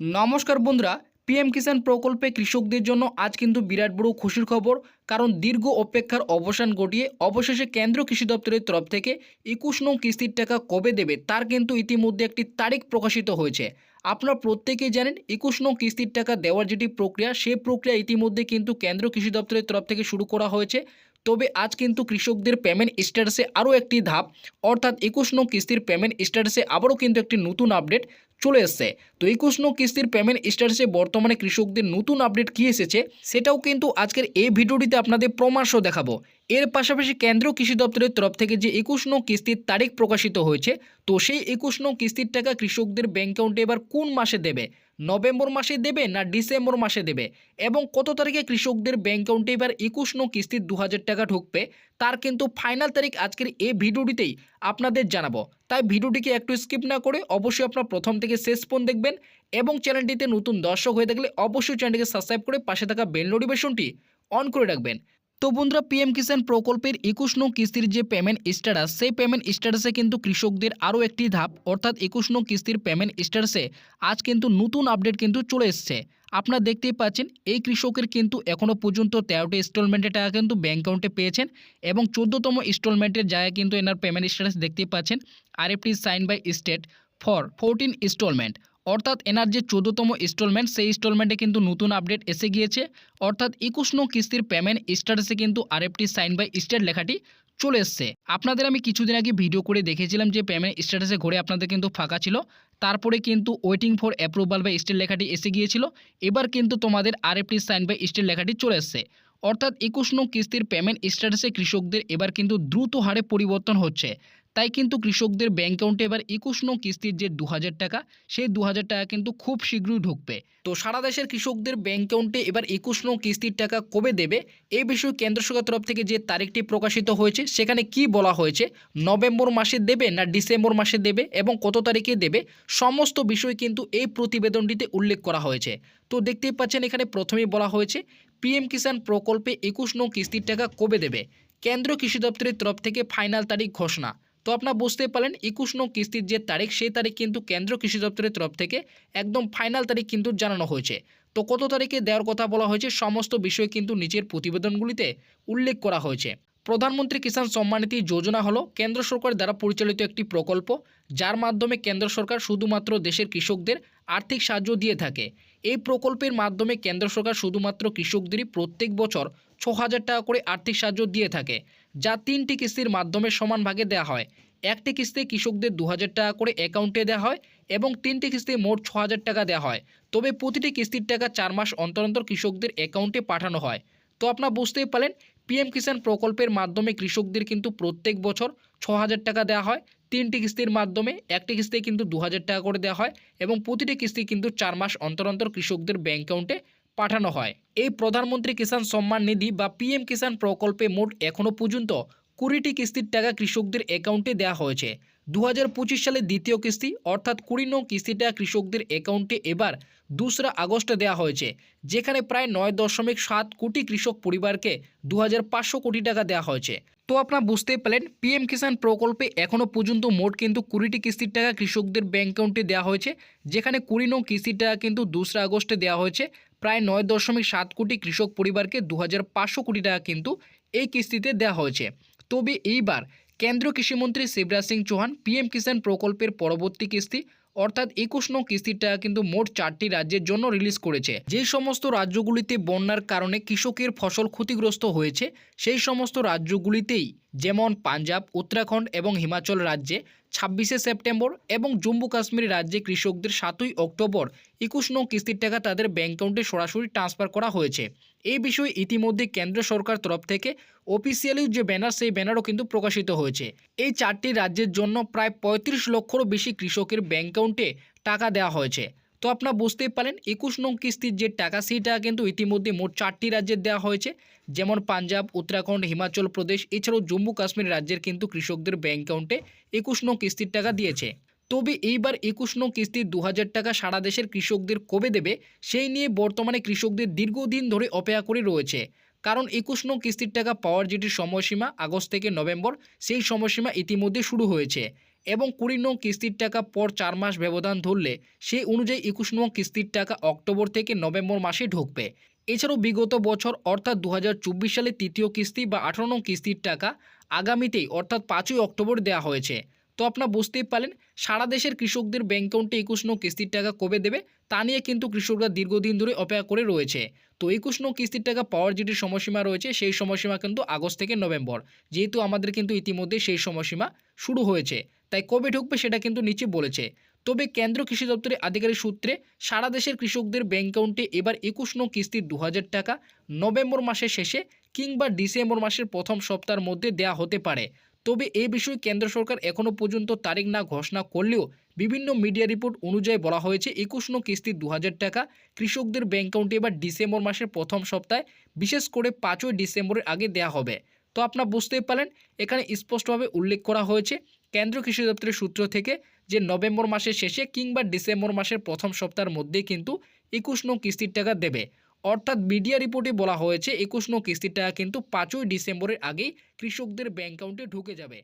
নমস্কার বন্ধুরা পিএম কিষাণ প্রকল্পে কৃষকদের জন্য আজ কিন্তু বিরাট বড় খুশির খবর। কারণ দীর্ঘ অপেক্ষার অবসান ঘটিয়ে অবশেষে কেন্দ্র কৃষি দপ্তরের তরফ থেকে একুশ নং কিস্তির টাকা কবে দেবে তার কিন্তু ইতিমধ্যে একটি তারিখ প্রকাশিত হয়েছে। আপনারা প্রত্যেকেই জানেন একুশ নং কিস্তির টাকা দেওয়ার যেটি প্রক্রিয়া সেই প্রক্রিয়া ইতিমধ্যে কিন্তু কেন্দ্র কৃষি দপ্তরের তরফ থেকে শুরু করা হয়েছে। তবে আজ কিন্তু কৃষকদের পেমেন্ট স্ট্যাটাসে আরও একটি ধাপ, অর্থাৎ একুশ নং কিস্তির পেমেন্ট স্ট্যাটাসে আবারও কিন্তু একটি নতুন আপডেট চলে এসছে। তো একুশ নং কিস্তির পেমেন্ট স্ট্যাটাসে বর্তমানে কৃষকদের নতুন আপডেট কী এসেছে, সেটাও কিন্তু আজকের এই ভিডিওটিতে আপনাদের প্রমাণসহ দেখাবো। এর পাশাপাশি কেন্দ্র কৃষি দপ্তরের তরফ থেকে যে একুশ নং কিস্তির তারিখ প্রকাশিত হয়েছে, তো সেই একুশ নং কিস্তির টাকা কৃষকদের ব্যাঙ্ক অ্যাকাউন্টে এবার কোন মাসে দেবে? নভেম্বর মাসে দেবে না ডিসেম্বর মাসে দেবে? এবং কত তারিখে কৃষকদের ব্যাঙ্ক অ্যাকাউন্টে এবার একুশ নং কিস্তির দু হাজার টাকা ঢুকবে? তার কিন্তু ফাইনাল তারিখ আজকের এই ভিডিওটিতেই আপনাদের জানাব। তাই ভিডিওটিকে একটু স্কিপ না করে অবশ্যই আপনার প্রথম থেকে শেষ পর্যন্ত দেখবেন এবং চ্যানেলটিতে নতুন দর্শক হয়ে থাকলে অবশ্যই চ্যানেলটিকে সাবস্ক্রাইব করে পাশে থাকা বেল নোটিফিকেশনটি অন করে রাখবেন। তো বন্ধুরা পিএম কিষাণ প্রকল্পের একুশ নং কিস্তির যে পেমেন্ট স্ট্যাটাস সেই পেমেন্ট স্ট্যাটাসে কিন্তু কৃষকদের আরও একটি ধাপ, অর্থাৎ একুশ নং কিস্তির পেমেন্ট স্ট্যাটাসে আজ কিন্তু নতুন আপডেট কিন্তু চলে এসছে। আপনারা দেখতেই পাচ্ছেন, এই কৃষকের কিন্তু এখনও পর্যন্ত তেরোটি ইনস্টলমেন্টের টাকা কিন্তু ব্যাঙ্ক অ্যাকাউন্টে পেয়েছেন এবং চোদ্দোতম ইনস্টলমেন্টের জায়গায় কিন্তু এনার পেমেন্ট স্ট্যাটাস দেখতেই পাচ্ছেন RFT sign by state for fourteen instalment অর্থাৎ এনার যে চোদ্দতম ইনস্টলমেন্ট সেই ইনস্টলমেন্টে কিন্তু নতুন আপডেট এসে গিয়েছে। অর্থাৎ একুশ নং কিস্তির পেমেন্ট স্ট্যাটাসে কিন্তু আরএফটি সাইন বাই স্টেট লেখাটি চলে এসছে। আপনাদের আমি কিছুদিন আগে ভিডিও করে দেখেছিলাম যে পেমেন্ট স্ট্যাটাসে ঘুরে আপনাদের কিন্তু ফাঁকা ছিল। তারপরে কিন্তু waiting for approval by state লেখাটি এসে গিয়েছিল। এবার কিন্তু তোমাদের আরএফটি সাইন বাই স্টেট লেখাটি চলে এসছে। অর্থাৎ একুশ নং কিস্তির পেমেন্ট স্ট্যাটাসে কৃষকদের এবার কিন্তু দ্রুত হারে পরিবর্তন হচ্ছে। তাই কিন্তু কৃষকদের ব্যাঙ্ক অ্যাকাউন্টে এবার একুশ নং কিস্তির যে দু হাজার টাকা, সেই দু হাজার টাকা কিন্তু খুব শীঘ্রই ঢুকবে। তো সারা দেশের কৃষকদের ব্যাঙ্ক অ্যাকাউন্টে এবার একুশ নং কিস্তির টাকা কবে দেবে? এই বিষয়ে কেন্দ্র সরকার তরফ থেকে যে তারিখটি প্রকাশিত হয়েছে, সেখানে কি বলা হয়েছে? নভেম্বর মাসে দেবে না ডিসেম্বর মাসে দেবে এবং কত তারিখে দেবে? সমস্ত বিষয় কিন্তু এই প্রতিবেদনটিতে উল্লেখ করা হয়েছে। তো দেখতেই পাচ্ছেন, এখানে প্রথমেই বলা হয়েছে, পিএম কিষাণ প্রকল্পে একুশ নং কিস্তির টাকা কবে দেবে? কেন্দ্র কৃষি দপ্তরের তরফ থেকে ফাইনাল তারিখ ঘোষণা। তো আপনারা বুঝতে পারলেন, একুশ নং কিস্তির যে তারিখ, সেই তারিখ কিন্তু কেন্দ্র কৃষি দপ্তরের তরফ থেকে একদম ফাইনাল তারিখ কিন্তু জানানো হয়েছে। তো কত তারিখে দেওয়ার কথা বলা হয়েছে, সমস্ত বিষয় কিন্তু নিচের প্রতিবেদনগুলিতে উল্লেখ করা হয়েছে। প্রধানমন্ত্রী কিষাণ সম্মানিধি যোজনা হলো কেন্দ্র সরকার দ্বারা পরিচালিত একটি প্রকল্প, যার মাধ্যমে কেন্দ্র সরকার শুধুমাত্র দেশের কৃষকদের আর্থিক সাহায্য দিয়ে থাকে। এই প্রকল্পের মাধ্যমে কেন্দ্র সরকার শুধুমাত্র কৃষকদেরই প্রত্যেক বছর ছ হাজার টাকা করে আর্থিক সাহায্য দিয়ে থাকে। যা তিনটি কিস্তির মাধ্যমে সমান ভাগে দেওয়া হয়। একটি কিস্তি কৃষকদের দু হাজার টাকা করে অ্যাকাউন্টে দেওয়া হয় এবং তিনটি কিস্তি মোট ছ টাকা দেওয়া হয়। তবে প্রতিটি কিস্তির টাকা চার মাস অন্তর অন্তর কৃষকদের অ্যাকাউন্টে পাঠানো হয়। তো আপনারা বুঝতেই পারলেন, পিএম কিষাণ প্রকল্পের মাধ্যমে কৃষকদের কিন্তু প্রত্যেক বছর ছ টাকা দেওয়া হয়। তিনটি কিস্তির মাধ্যমে একটি কিস্তি কিন্তু দু হাজার টাকা করে দেওয়া হয় এবং প্রতিটি কিস্তি কিন্তু চার মাস অন্তর অন্তর কৃষকদের ব্যাঙ্ক অ্যাকাউন্টে পাঠানো হয়। এই প্রধানমন্ত্রী কিষাণ সম্মান নিধি বা পিএম কিষাণ প্রকল্পে মোট এখনও পর্যন্ত কুড়িটি কিস্তির টাকা কৃষকদের অ্যাকাউন্টে দেওয়া হয়েছে। দু হাজার পঁচিশ সালে দ্বিতীয় কিস্তি অর্থাৎ কুড়ি নং কিস্তিটা কৃষকদের অ্যাকাউন্টে এবার দোসরা আগস্টে দেওয়া হয়েছে, যেখানে প্রায় নয় দশমিক সাত কোটি কৃষক পরিবারকে দু হাজার পাঁচশো কোটি টাকা দেওয়া হয়েছে। তো আপনারা বুঝতেই পারলেন পিএম কিষাণ প্রকল্পে এখনও পর্যন্ত মোট কিন্তু কুড়িটি কিস্তির টাকা কৃষকদের ব্যাঙ্ক অ্যাকাউন্টে দেওয়া হয়েছে, যেখানে কুড়ি নং কিস্তির টাকা কিন্তু দোসরা আগস্টে দেওয়া হয়েছে। প্রায় নয় দশমিক সাত কোটি কৃষক পরিবারকে দু হাজার পাঁচশো কোটি টাকা কিন্তু এই কিস্তিতে দেওয়া হয়েছে। তবে এইবার কেন্দ্রীয় কৃষিমন্ত্রী শিবরাজ সিং চৌহান, পিএম কিষাণ প্রকল্পের পরবর্তী কিস্তি, অর্থাৎ একুশ নং কিস্তির টাকা কিন্তু মোট চারটি রাজ্যের জন্য রিলিজ করেছে। যে সমস্ত রাজ্যগুলিতে বন্যার কারণে কৃষকের ফসল ক্ষতিগ্রস্ত হয়েছে, সেই সমস্ত রাজ্যগুলিতেই যেমন পাঞ্জাব, উত্তরাখণ্ড এবং হিমাচল রাজ্যে ছাব্বিশে সেপ্টেম্বর এবং জম্মু কাশ্মীর রাজ্যে কৃষকদের সাতই অক্টোবর একুশ নং কিস্তির টাকা তাদের ব্যাঙ্ক অ্যাকাউন্টে সরাসরি ট্রান্সফার করা হয়েছে। এই বিষয়ে ইতিমধ্যে কেন্দ্র সরকার তরফ থেকে অফিসিয়ালি যে ব্যানার, সেই ব্যানারও কিন্তু প্রকাশিত হয়েছে। এই চারটি রাজ্যের জন্য প্রায় পঁয়ত্রিশ লক্ষরও বেশি কৃষকের ব্যাঙ্ক অ্যাকাউন্টে টাকা দেওয়া হয়েছে। তো আপনারা বুঝতেই পারেন, একুশ নং কিস্তির যে টাকা সেই টাকা কিন্তু ইতিমধ্যে মোট চারটি রাজ্যের দেওয়া হয়েছে। যেমন পাঞ্জাব, উত্তরাখণ্ড, হিমাচল প্রদেশ, এছাড়াও জম্মু কাশ্মীর রাজ্যের কিন্তু কৃষকদের ব্যাঙ্ক অ্যাকাউন্টে একুশ নং কিস্তির টাকা দিয়েছে। তবে এইবার একুশ নং কিস্তির দু টাকা সারা দেশের কৃষকদের কবে দেবে, সেই নিয়ে বর্তমানে কৃষকদের দীর্ঘদিন ধরে অপেক্ষা করে রয়েছে। কারণ একুশ নং কিস্তির টাকা পাওয়ার যেটি সময়সীমা, আগস্ট থেকে নভেম্বর, সেই সময়সীমা ইতিমধ্যে শুরু হয়েছে। এবং কুড়ি নং কিস্তির টাকা পর চার মাস ব্যবধান ধরলে সেই অনুযায়ী একুশ নং কিস্তির টাকা অক্টোবর থেকে নভেম্বর মাসে ঢুকবে। এছাড়াও বিগত বছর, অর্থাৎ দু হাজার চব্বিশ সালে তৃতীয় কিস্তি বা আঠারো নং কিস্তির টাকা আগামীতেই, অর্থাৎ পাঁচই অক্টোবর দেওয়া হয়েছে। তো আপনারা বুঝতেই পারলেন সারা দেশের কৃষকদের ব্যাংক অ্যাকাউন্টে একুশ নং কিস্তির টাকা কবে দেবে, তা নিয়ে কিন্তু কৃষকরা দীর্ঘদিন ধরে অপেক্ষা করে রয়েছে। তো একুশ নং কিস্তির টাকা পাওয়ার যেটি সময়সীমা রয়েছে, সেই সময়সীমা কিন্তু আগস্ট থেকে নভেম্বর। যেহেতু আমাদের কিন্তু ইতিমধ্যে সেই সময়সীমা শুরু হয়েছে, তাই কবে ঢুকবে সেটা কিন্তু নিচে বলেছে। তবে কেন্দ্র কৃষি দপ্তরের আধিকারিক সূত্রে সারা দেশের কৃষকদের ব্যাংক অ্যাকাউন্টে এবার একুশ নং কিস্তির দু হাজার টাকা নভেম্বর মাসের শেষে কিংবা ডিসেম্বর মাসের প্রথম সপ্তাহের মধ্যে দেয়া হতে পারে। তবে এ বিষয়ে কেন্দ্র সরকার এখনও পর্যন্ত তারিখ না ঘোষণা করলেও বিভিন্ন মিডিয়া রিপোর্ট অনুযায়ী বলা হয়েছে একুশ নং কিস্তির দু টাকা কৃষকদের ব্যাংক অ্যাকাউন্টে এবার ডিসেম্বর মাসের প্রথম সপ্তাহে, বিশেষ করে পাঁচই ডিসেম্বরের আগে দেয়া হবে। তো আপনারা বুঝতেই পারলেন, এখানে স্পষ্টভাবে উল্লেখ করা হয়েছে কেন্দ্র কৃষি দপ্তরের সূত্র থেকে যে নভেম্বর মাসের শেষে কিংবা ডিসেম্বর মাসের প্রথম সপ্তাহের মধ্যে কিন্তু একুশ নং কিস্তির টাকা দেবে। অর্থাৎ মিডিয়া রিপোর্টে বলা হয়েছে, একুশ নং কিস্তির টাকা কিন্তু পাঁচই ডিসেম্বরের আগেই কৃষকদের ব্যাংক অ্যাকাউন্টে ঢুকে যাবে।